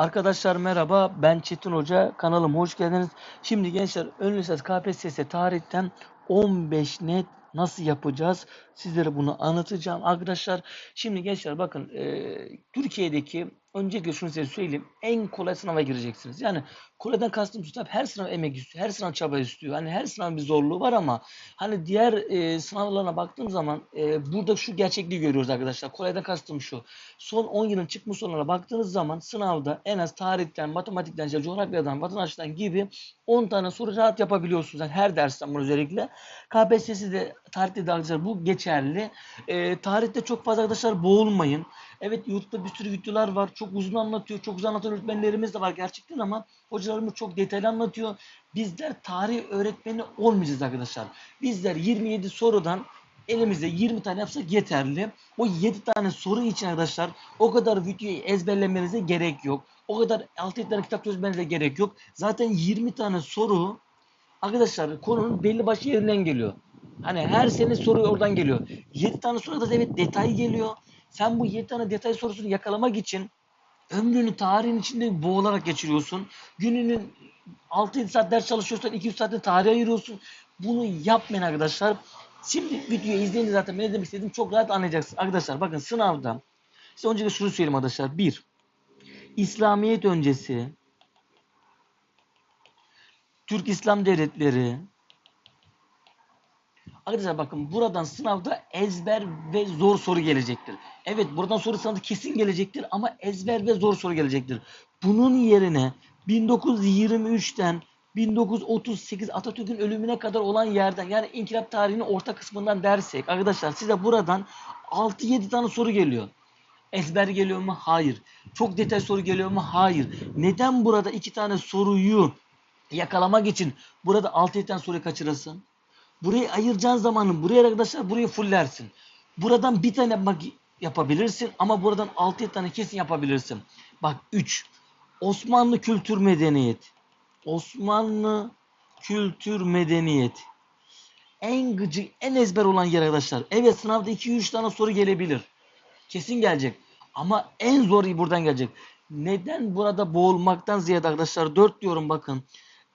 Arkadaşlar merhaba ben Çetin Hoca kanalıma hoş geldiniz. Şimdi gençler ön lisans KPSS tarihten 15 net nasıl yapacağız sizlere bunu anlatacağım arkadaşlar. Şimdi gençler bakın e, Türkiye'deki öncelikle şunu size söyleyeyim en kolay sınava gireceksiniz. Yani kolaydan kastım tabii her sınav emek istiyor her sınav çaba istiyor. Hani her sınav bir zorluğu var ama hani diğer e, sınavlarına baktığım zaman e, burada şu gerçekliği görüyoruz arkadaşlar. Kolaydan kastım şu. Son 10 yılın çıkmış sonularına baktığınız zaman sınavda en az tarihten, matematikten, işte coğrafyadan, vatandaştan gibi 10 tane soru rahat yapabiliyorsunuz. Yani her dersten bunu özellikle. KPSS'de de tarihte de arkadaşlar bu geçerli. E, tarihte çok fazla arkadaşlar boğulmayın. Evet YouTube'da bir sürü videolar var. Çok uzun anlatıyor. Çok uzun anlatan öğretmenlerimiz de var gerçekten ama hocalarımız çok detaylı anlatıyor. Bizler tarih öğretmeni olmayacağız arkadaşlar. Bizler 27 sorudan elimizde 20 tane yapsak yeterli. O 7 tane soru için arkadaşlar o kadar videoyu ezberlemenize gerek yok. O kadar 6-7 tane kitap çözmenize gerek yok. Zaten 20 tane soru arkadaşlar konunun belli başlı yerinden geliyor. Hani her sene soru oradan geliyor. 7 tane soruda da evet detay geliyor. Sen bu 7 tane detay sorusunu yakalamak için ömrünü tarihin içinde boğularak geçiriyorsun. Gününün 6-7 saat ders çalışıyorsan 200 saatini tarihe ayırıyorsun. Bunu yapmayın arkadaşlar. Şimdi videoyu izleyince zaten ne demek istediğimi çok rahat anlayacaksınız. Arkadaşlar bakın sınavda size öncelikle şunu söyleyeyim arkadaşlar. 1. İslamiyet öncesi Türk İslam devletleri Arkadaşlar bakın buradan sınavda ezber ve zor soru gelecektir. Evet buradan soru sınavda kesin gelecektir ama ezber ve zor soru gelecektir. Bunun yerine 1923'ten 1938 Atatürk'ün ölümüne kadar olan yerden yani inkılap tarihinin orta kısmından dersek arkadaşlar size buradan 6-7 tane soru geliyor. Ezber geliyor mu? Hayır. Çok detay soru geliyor mu? Hayır. Neden burada iki tane soruyu yakalamak için burada 6-7 tane soruyu kaçırasın? Burayı ayıracağın zamanı buraya arkadaşlar burayı fullersin. Buradan bir tane bak yapabilirsin ama buradan 6-7 tane kesin yapabilirsin. Bak 3. Osmanlı kültür medeniyet. Osmanlı kültür medeniyet. En gıcık, en ezber olan yer arkadaşlar. Evet sınavda 2-3 tane soru gelebilir. Kesin gelecek. Ama en zoru buradan gelecek. Neden burada boğulmaktan ziyade arkadaşlar 4 diyorum bakın.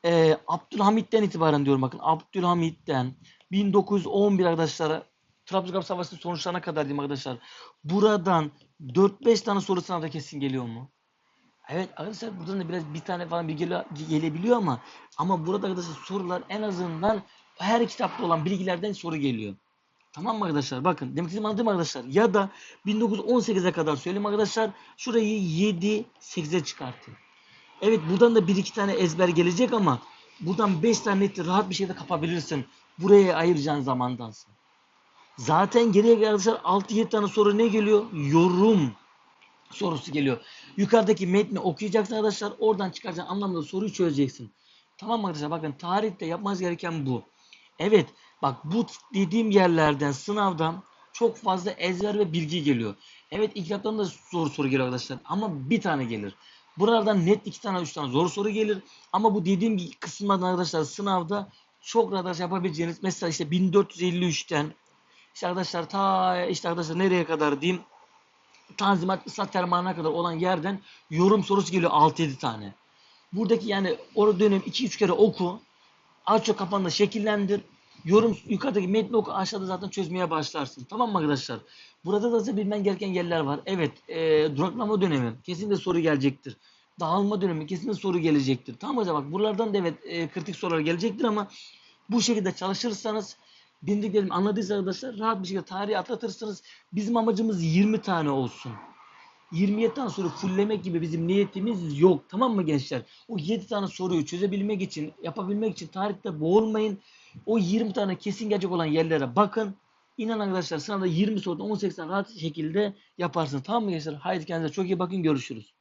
Ee, Abdülhamit'ten itibaren diyorum bakın. Abdülhamit'ten 1911 arkadaşlar Trabzon Savaşı sonuçlarına kadar diyeyim arkadaşlar. Buradan 4-5 tane soru sınavda kesin geliyor mu? Evet arkadaşlar buradan da biraz bir tane falan bir gele, gelebiliyor ama ama burada arkadaşlar sorular en azından her kitapta olan bilgilerden soru geliyor. Tamam mı arkadaşlar? Bakın demek istediğimi anladın mı arkadaşlar? Ya da 1918'e kadar söyleyeyim arkadaşlar. Şurayı 7 8'e çıkartın. Evet buradan da bir iki tane ezber gelecek ama buradan 5 tane netli rahat bir şekilde kapabilirsin. Buraya ayıracağın zamandansın. Zaten geriye arkadaşlar 6-7 tane soru ne geliyor? Yorum sorusu geliyor. Yukarıdaki metni okuyacaksın arkadaşlar. Oradan çıkaracağın anlamda soruyu çözeceksin. Tamam arkadaşlar? Bakın tarihte yapmanız gereken bu. Evet bak bu dediğim yerlerden sınavdan çok fazla ezber ve bilgi geliyor. Evet yaptığında da soru soru geliyor arkadaşlar. Ama bir tane gelir. Buralardan net iki tane üç tane zor soru gelir. Ama bu dediğim kısımlardan arkadaşlar sınavda çok rahat yapabileceğiniz mesela işte 1453'ten işte arkadaşlar ta işte arkadaşlar nereye kadar diyeyim Tanzimat ıslah termanına kadar olan yerden yorum sorusu geliyor 6-7 tane. Buradaki yani o dönem 2-3 kere oku. Az çok kafanda şekillendir. Yorum yukarıdaki metni oku aşağıda zaten çözmeye başlarsın. Tamam mı arkadaşlar? Burada da size bilmen gereken yerler var. Evet e, duraklama dönemi kesinlikle soru gelecektir. Dağılma dönemi kesinlikle soru gelecektir. Tamam mı? Bak buralardan da evet e, kritik sorular gelecektir ama bu şekilde çalışırsanız bildiklerimi anladıysanız arkadaşlar rahat bir şekilde tarihi atlatırsınız. Bizim amacımız 20 tane olsun. 27 tane soru fulllemek gibi bizim niyetimiz yok. Tamam mı gençler? O 7 tane soruyu çözebilmek için, yapabilmek için tarihte boğulmayın. O 20 tane kesin gelecek olan yerlere bakın. İnan arkadaşlar sınavda 20 soruda 18 tane rahat şekilde yaparsınız. Tamam mı gençler? Haydi kendinize çok iyi bakın. Görüşürüz.